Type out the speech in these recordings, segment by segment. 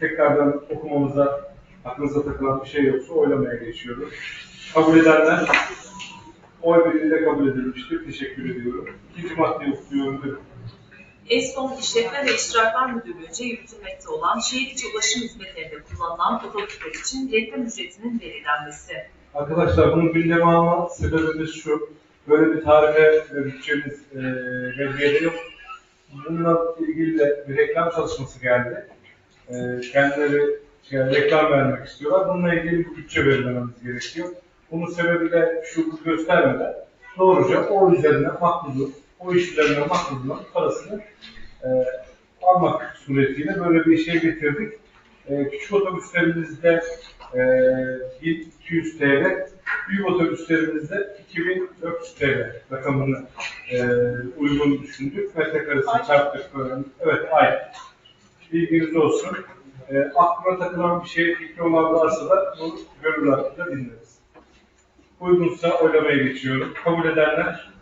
tekrardan okumamıza aklınıza takılan bir şey yoksa oylamaya geçiyorum. Kabul edenler oy birliğiyle kabul edilmiştir. Teşekkür ediyorum. İkinci maddeyi okuyorum. ESKOM İşletme ve İştirakler Müdürlüğü'nce yürütülmekte olan şehir içi ulaşım hizmetlerinde kullanılan otobüsler için reklam ücretinin belirlenmesi. Arkadaşlar bunun gündeme alma sebebimiz şu. Böyle bir tarife ve bütçemiz e, medyada yok. Bununla ilgili de bir reklam çalışması geldi. E, kendileri şey, reklam vermek istiyorlar. Bununla ilgili bir bütçe belirlememiz gerekiyor. Bunun sebebi de şu göstermeden doğruca o üzerine makbulu, o iş üzerine makbulun parasını e, almak suretiyle böyle bir şey getirdik. E, küçük otobüslerimizde e, 1200 TL, büyük otobüslerimizde 2400 TL rakamını e, uygun düşündük. Metrekaresini çarptık. Evet, ay. Bilginiz olsun. E, aklına takılan bir şey, fikri olan varsa da bunu gönül rahatlığıyla dinleriz. Uygunsa oylamaya geçiyorum. Kabul edenler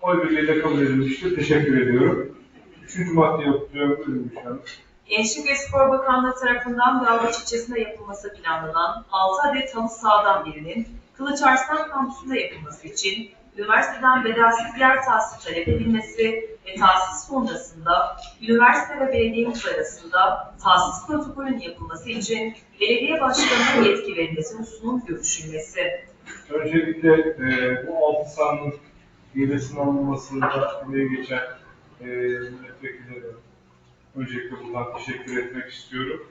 oy birliğiyle kabul edilmiştir. Teşekkür ediyorum. Üçüncü maddeyi okutuyorum. Buyurun Hanım. Gençlik ve Spor Bakanlığı tarafından Dalgaç ilçesinde yapılması planlanan 6 adet halı sahadan birinin Kılıçarslan kampüsünde yapılması için üniversiteden bedelsiz yer tahsis talep edilmesi ve tahsis sonrasında üniversite ve belediyemiz arasında tahsis protokolünün yapılması için belediye başkanının yetki verilmesi hususunun görüşülmesi. Öncelikle e, bu altı sahanın hilesinin alınmasında emeği geçen e, milletvekillerine öncelikle buradan teşekkür etmek istiyorum.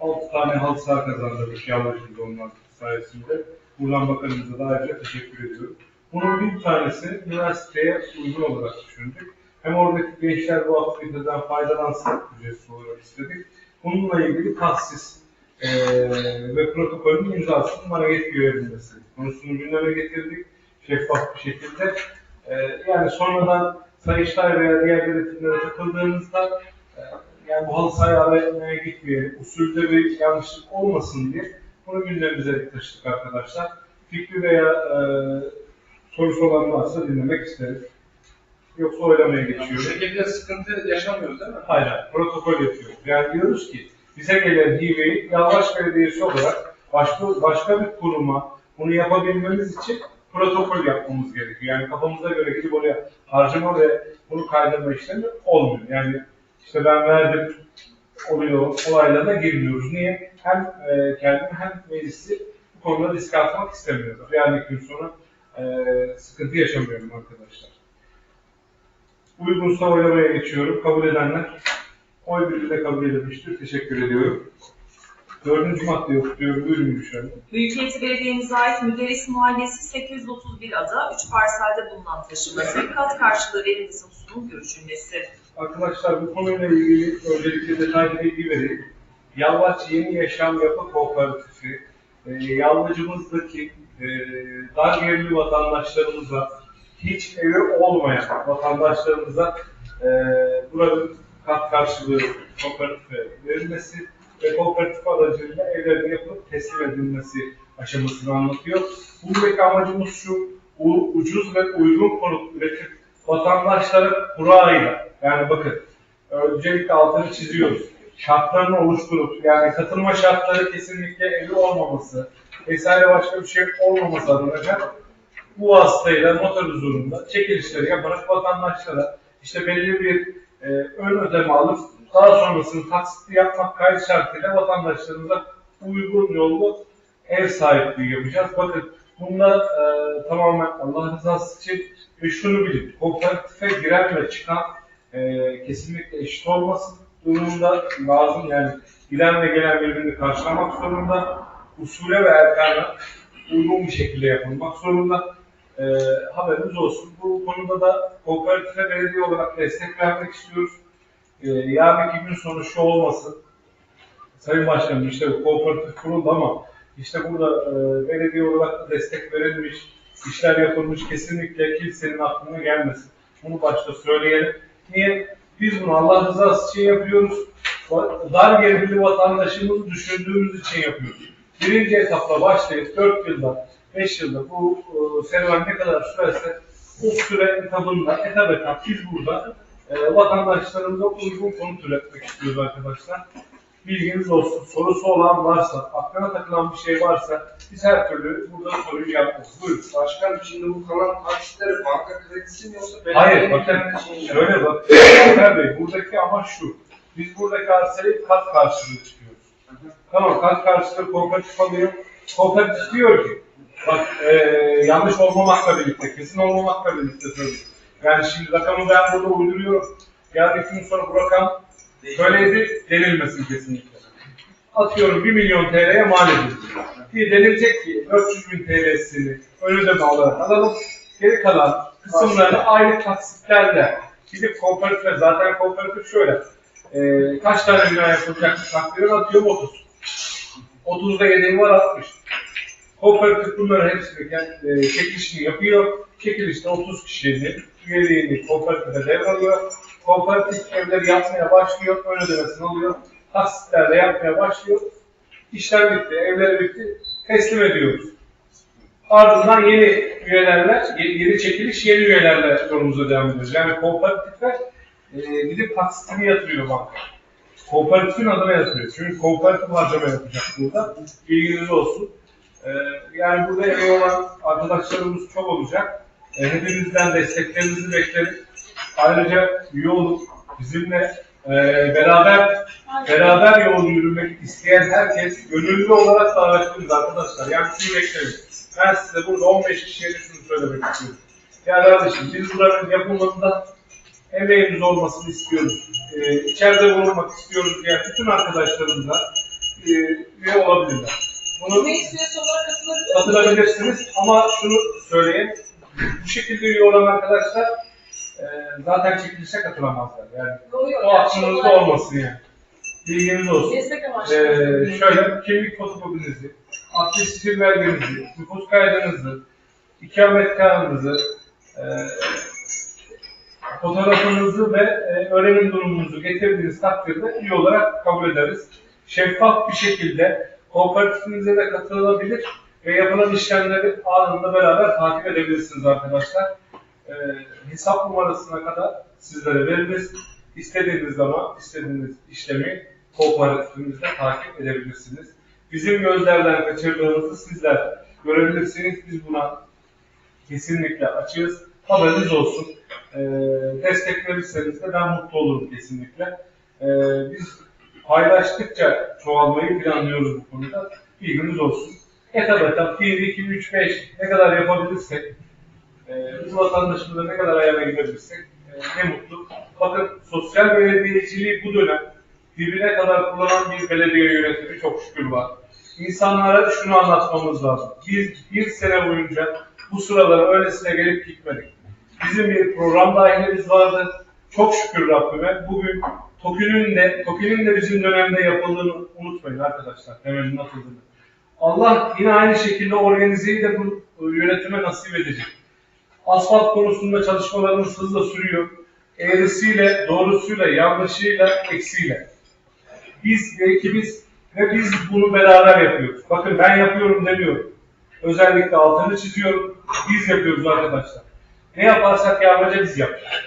Altı tane halı saha kazandırdık yalvarıcımız onlar sayesinde. Buradan bakanımıza da ayrıca teşekkür ediyorum. Bunun bir tanesi üniversiteye uygun olarak düşündük. Hem oradaki gençler bu aktiviteden faydalansın ücretsiz olarak istedik. Bununla ilgili tahsis eee ve protokolün imzasının bana yetki verilmesi konusunu gündeme getirdik. Şeffaf bir şekilde. Eee, yani sonradan Sayıştay veya diğer denetimlere takıldığımızda eee, yani bu halı sahaya aramaya gitmeyelim, usulde bir yanlışlık olmasın diye bunu gündemimize taşıdık arkadaşlar. Fikri veya eee sorusu olan varsa dinlemek isteriz. Yoksa oylamaya Bu geçiyorum. şekilde sıkıntı yaşamıyoruz değil mi? Hayır, protokol yapıyoruz. Yani diyoruz ki bize gelen hibeyi Yalvaç Belediyesi olarak başka, başka bir kuruma bunu yapabilmemiz için protokol yapmamız gerekiyor. Yani kafamıza göre gidip oraya harcama ve bunu kaydırma işlemi olmuyor. Yani işte ben verdim oluyor olaylarına girmiyoruz. Niye? Hem e, kendim hem meclisi bu konuda risk atmak istemiyorum. Yani gün sonra sıkıntı yaşamıyorum arkadaşlar. Uygunsa oylamaya geçiyorum. Kabul edenler oy birliğiyle kabul edilmiştir. Teşekkür ediyorum. Dördüncü maddeyi okuyorum. Buyurun Hanım. Büyükşehir Belediye'mize ait Müderris Mahallesi 831 ada 3 parselde bulunan taşınması kat karşılığı verilmesi hususunun görüşülmesi. Arkadaşlar bu konuyla ilgili öncelikle detaylı bilgi vereyim. Yalvaç Yeni Yaşam Yapı Kooperatifi, e, Yalvacımızdaki e, dar gelirli vatandaşlarımıza, hiç evi olmayan vatandaşlarımıza e, buranın kat karşılığı kooperatife verilmesi ve kooperatif aracılığıyla evlerine yapılıp teslim edilmesi aşamasını anlatıyor. Buradaki amacımız şu, ucuz ve uygun konut üretip vatandaşlara kurayla, yani bakın öncelikle altını çiziyoruz. Şartlarını oluşturup, yani katılma şartları kesinlikle evi olmaması vesaire başka bir şey olmaması adına bu vasıtayla noter huzurunda çekilişleri yaparak vatandaşlara işte belli bir e, ön ödeme alıp daha sonrasını taksitli yapmak kayıt şartıyla vatandaşlarımıza uygun yollu ev sahipliği yapacağız. Bakın bunda e, tamamen Allah rızası için ve şunu bilin, kooperatife giren ve çıkan e, kesinlikle eşit olmasın durumunda lazım yani giren ve gelen birbirini karşılamak zorunda, usule ve erkana uygun bir şekilde yapılmak zorunda. E, haberiniz olsun. Bu konuda da kooperatife belediye olarak destek vermek istiyoruz. E, yarın iki gün sonra şu olmasın. Sayın Başkanım işte kooperatif kuruldu ama işte burada e, belediye olarak da destek verilmiş, işler yapılmış kesinlikle kimsenin aklına gelmesin. Bunu başta söyleyelim. Niye? Biz bunu Allah rızası için yapıyoruz. Dar gelirli vatandaşımızı düşündüğümüz için yapıyoruz. Birinci etapla başlayıp 4 yılda, 5 yılda bu e, serüven ne kadar sürerse bu süre etabında, etap etap biz burada e, vatandaşlarımıza uygun konut üretmek istiyoruz arkadaşlar. Bilginiz olsun. Sorusu olan varsa, aklına takılan bir şey varsa biz her türlü burada soruyu yapıyoruz. Buyurun. Başkanım şimdi bu kalan taksitleri banka kredisi mi yoksa Hayır, bakın şöyle bak. Ömer Bey, buradaki amaç şu. Biz buradaki arsayı kat karşılığı çıkıyoruz. Tamam, kat karşılığı kooperatif alıyor. Kooperatif diyor ki, bak e, yanlış olmamakla birlikte, kesin olmamakla birlikte söylüyorum. Yani şimdi rakamı ben burada uyduruyorum. İki gün sonra bu rakam böyleydi denilmesin kesinlikle. Atıyorum 1 milyon TL'ye mal edildi. Bir denilecek ki 400 bin TL'sini ön ödeme olarak alalım. Geri kalan kısımlarını aylık taksitlerle gidip kooperatife, zaten kooperatif şöyle. E, kaç tane bina yapılacak takdirin atıyorum 30. 30'da yedeği var 60. Kooperatif bunların hepsini e, çekilişini yapıyor. Çekilişte 30 kişinin üyeliğini kooperatife devralıyor. Kooperatif evleri yapmaya başlıyor, ön ödemesini alıyor. Taksitlerle yapmaya başlıyor. İşler bitti, evler bitti. Teslim ediyoruz. Ardından yeni üyelerle, ye- yeni çekiliş yeni üyelerle yolumuza devam ediyoruz. Yani kooperatifler e, gidip taksitini yatırıyor banka. Kooperatifin adına yatırıyor. Çünkü kooperatif harcama yapacak burada. Bilginiz olsun. E, yani burada emeği olan arkadaşlarımız çok olacak. E, hepinizden desteklerinizi bekleriz. Ayrıca üye bizimle e, beraber beraber yol yürümek isteyen herkes gönüllü olarak davetliyiz arkadaşlar. Yani sizi bekleriz. Ben size burada 15 kişiye şunu söylemek istiyorum. Ya kardeşim biz buranın yapılmasında emeğimiz olmasını istiyoruz. Ee, içeride bulunmak istiyoruz diyen bütün arkadaşlarımız da e, üye olabilirler. Bunu olarak katılabilir katılabilirsiniz ama şunu söyleyeyim. Bu şekilde üye olan arkadaşlar e, zaten çekilişe katılamazlar. Yani Oluyor. o aklınızda olmasın yani. Bilginiz olsun. Destek amaçlı. Ee, şöyle kimlik fotokopinizi, adli sicil belgenizi, nüfus kaydınızı, ikametgahınızı, e, fotoğrafınızı ve e, öğrenim durumunuzu getirdiğiniz takdirde üye olarak kabul ederiz. Şeffaf bir şekilde kooperatifinize de katılabilir ve yapılan işlemleri anında beraber takip edebilirsiniz arkadaşlar. E, hesap numarasına kadar sizlere veririz. İstediğiniz zaman istediğiniz işlemi kooperatifimizde takip edebilirsiniz. Bizim gözlerden kaçırdığımızı sizler görebilirsiniz. Biz buna kesinlikle açığız. Haberiniz olsun. Ee, desteklerseniz de ben mutlu olurum kesinlikle. Ee, biz paylaştıkça çoğalmayı planlıyoruz bu konuda. Bilginiz olsun. Etabata 1, 2, 3, 5 ne kadar yapabilirsek, e, biz vatandaşımıza ne kadar ayağına gidebilirsek e, ne mutlu. Bakın sosyal belediyeciliği bu dönem dibine kadar kullanan bir belediye yönetimi çok şükür var. İnsanlara şunu anlatmamız lazım. Biz bir sene boyunca bu sıralara öylesine gelip gitmedik. Bizim bir program dahilimiz vardı. Çok şükür Rabbime. Bugün TOKİ'nin de, TOKİ'nin de bizim dönemde yapıldığını unutmayın arkadaşlar. Temelinin atıldığını. Allah yine aynı şekilde organizeyi de bu yönetime nasip edecek. Asfalt konusunda çalışmalarımız hızla sürüyor. Eğrisiyle, doğrusuyla, yanlışıyla, eksiyle. Biz ve ekibimiz ve biz bunu beraber yapıyoruz. Bakın ben yapıyorum demiyorum. Özellikle altını çiziyorum. Biz yapıyoruz arkadaşlar. Ne yaparsak yarmaca biz yapıyoruz.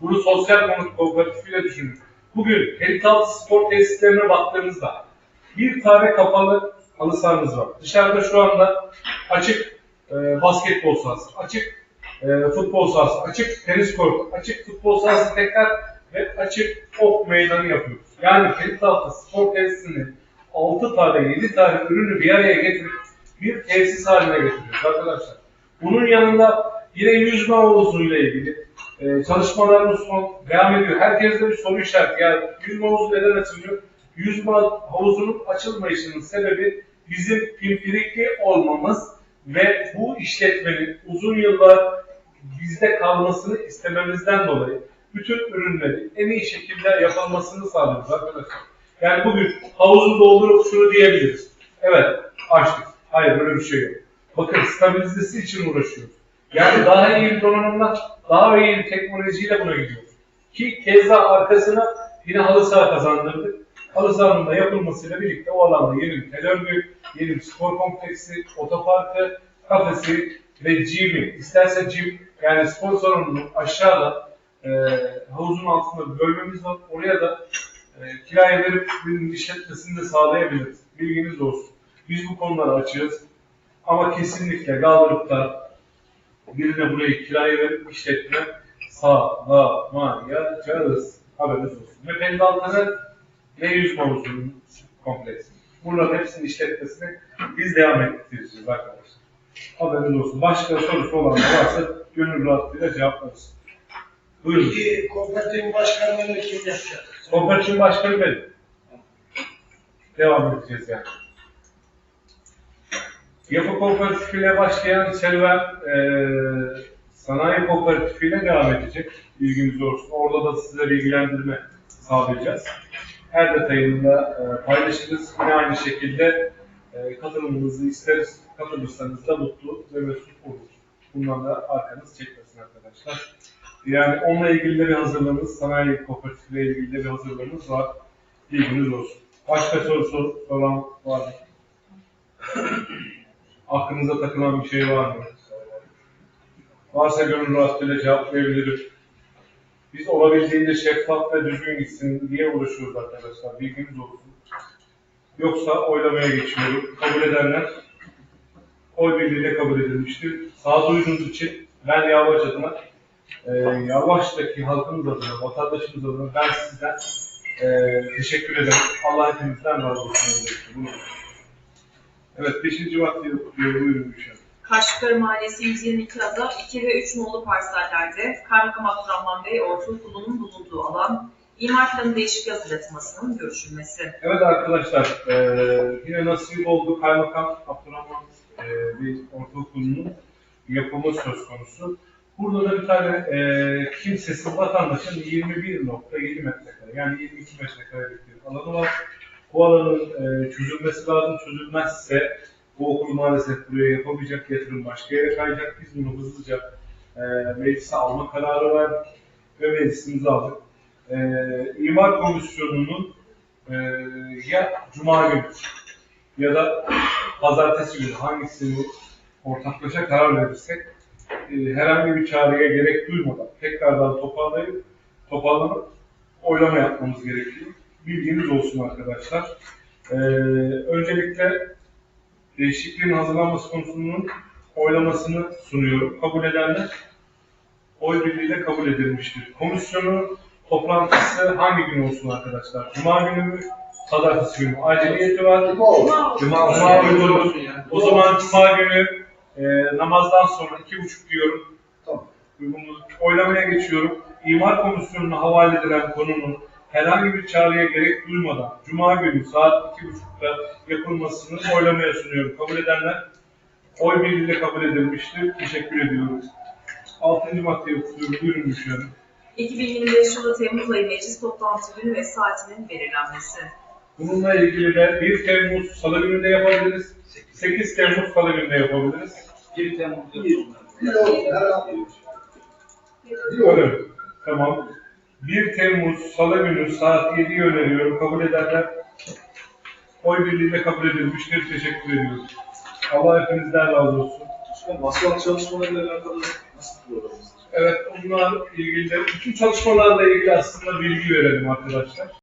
Bunu sosyal konut kooperatifiyle düşünün. Bugün Heritaltı spor tesislerine baktığınızda bir tane kapalı halı sahamız var. Dışarıda şu anda açık e, basketbol sahası, açık e, futbol sahası, açık tenis kortu, açık futbol sahası tekrar ve açık ok meydanı yapıyoruz. Yani Heritaltı spor tesisini 6 tane 7 tane ürünü bir araya getirip bir tesis haline getiriyoruz arkadaşlar. Bunun yanında yine yüzme havuzuyla ilgili e, çalışmalarımız son devam ediyor. Herkeste bir soru işareti. Yani yüzme havuzu neden açılıyor? Yüzme havuzunun açılmayışının sebebi bizim pimpirikli olmamız ve bu işletmenin uzun yıllar bizde kalmasını istememizden dolayı bütün ürünleri en iyi şekilde yapılmasını sağlıyoruz arkadaşlar. Yani bugün havuzu doldurup şunu diyebiliriz. Evet açtık. Hayır öyle bir şey yok. Bakın stabilizesi için uğraşıyoruz. Yani daha iyi donanımla, daha iyi teknolojiyle buna gidiyoruz. Ki keza arkasına yine halı saha kazandırdık. Halı sahanın da yapılmasıyla birlikte o alanda yeni bir tel örgü, yeni bir spor kompleksi, otoparkı, kafesi ve gym'i, isterse gym yani spor salonunun aşağıda e, havuzun altında bir bölmemiz var. Oraya da e, kiraya verip bir işletmesini de sağlayabiliriz. Bilginiz olsun. Biz bu konulara açığız. Ama kesinlikle kaldırıp da birine burayı kiraya verip işletme sağlamayacağız. Haberiniz olsun. Ve pendaltları V100 mavzunun kompleksi. Bunların hepsinin işletmesini biz devam ettireceğiz arkadaşlar. Haberiniz olsun. Başka sorusu olan varsa gönül rahatlığıyla cevaplarız. Buyurun. Peki kooperatif başkanlığını kim yapacak? Kooperatif başkanı benim. Devam edeceğiz yani. Yapı kooperatifiyle başlayan serüven eee sanayi kooperatifiyle devam edecek. Bilginiz olsun. Orada da size bilgilendirme sağlayacağız. Her detayını da eee, paylaşırız. Yine aynı şekilde eee katılımınızı isteriz. Katılırsanız da mutlu ve mesut oluruz. Bundan da arkanız çekmesin arkadaşlar. Yani onunla ilgili de bir hazırlığımız, sanayi kooperatifiyle ilgili de bir hazırlığımız var. Bilginiz olsun. Başka soru sor, soran var mı? Aklınıza takılan bir şey var mı? Varsa gönül rahatlığıyla cevaplayabilirim. Biz olabildiğince şeffaf ve düzgün gitsin diye uğraşıyoruz arkadaşlar. Bilginiz olsun. Yoksa oylamaya geçiyorum. Kabul edenler oy birliğiyle kabul edilmiştir. Sağduyunuz için ben Yavaş adına e, Yavaş'taki halkımız adına, vatandaşımız adına ben sizden e, teşekkür ederim. Allah hepimizden razı olsun. Bunu. Evet, beşinci maddeyi okuyor. Buyurun Gülşen. Mahallesi 122 ada 2 ve 3 nolu parsellerde Kaymakam Abdurrahman Bey Ortaokulu'nun bulunduğu alan imar planı değişikliği hazırlatılmasının görüşülmesi. Evet arkadaşlar, e, yine nasip oldu Kaymakam Abdurrahman e, bir ortaokulunun yapımı söz konusu. Burada da bir tane e, kimsesiz vatandaşın 21.7 metrekare, yani 22 metrekarelik bir alanı var. Bu alanın e, çözülmesi lazım. Çözülmezse bu okul maalesef buraya yapamayacak, yatırım başka yere kayacak. Biz bunu hızlıca e, meclise alma kararı verdik ve meclisimize aldık. E, İmar Komisyonu'nun e, ya Cuma günü ya da Pazartesi günü hangisini ortaklaşa karar verirsek e, herhangi bir çağrıya gerek duymadan tekrardan toparlayıp toparlanıp oylama yapmamız gerekiyor. Bilginiz olsun arkadaşlar. E, öncelikle değişikliğin hazırlanması konusunun oylamasını sunuyorum. Kabul edenler oy birliğiyle kabul edilmiştir. Komisyonun toplantısı hangi gün olsun arkadaşlar? Cuma günü mü? Pazartesi günü mü? Aceliyeti var. Cuma Cuma günü olsun. O zaman Cuma günü e, namazdan sonra iki buçuk diyorum. Tamam. Bunu oylamaya geçiyorum. İmar Komisyonu'na havale edilen konunun herhangi bir çağrıya gerek duymadan Cuma günü saat iki buçukta yapılmasını oylamaya sunuyorum. Kabul edenler oy birliğiyle kabul edilmiştir. Teşekkür ediyorum. Altıncı maddeyi okuyorum. Buyurun Hanım. 2025 yılı Temmuz ayı meclis toplantı günü ve saatinin belirlenmesi. Bununla ilgili de 1 Temmuz Salı günü de yapabiliriz. 8 Temmuz Salı günü de yapabiliriz. 1 Temmuz'da Yok, herhalde. Öyle mi? Tamam. 1 Temmuz Salı günü saat 7'yi öneriyorum. Kabul edenler oy birliğiyle kabul edilmiştir. Teşekkür ediyorum. Allah hepinizden razı olsun. Masraf çalışmalarıyla alakalı nasıl programımız? Evet, bununla ilgili de bütün çalışmalarla ilgili aslında bilgi verelim arkadaşlar.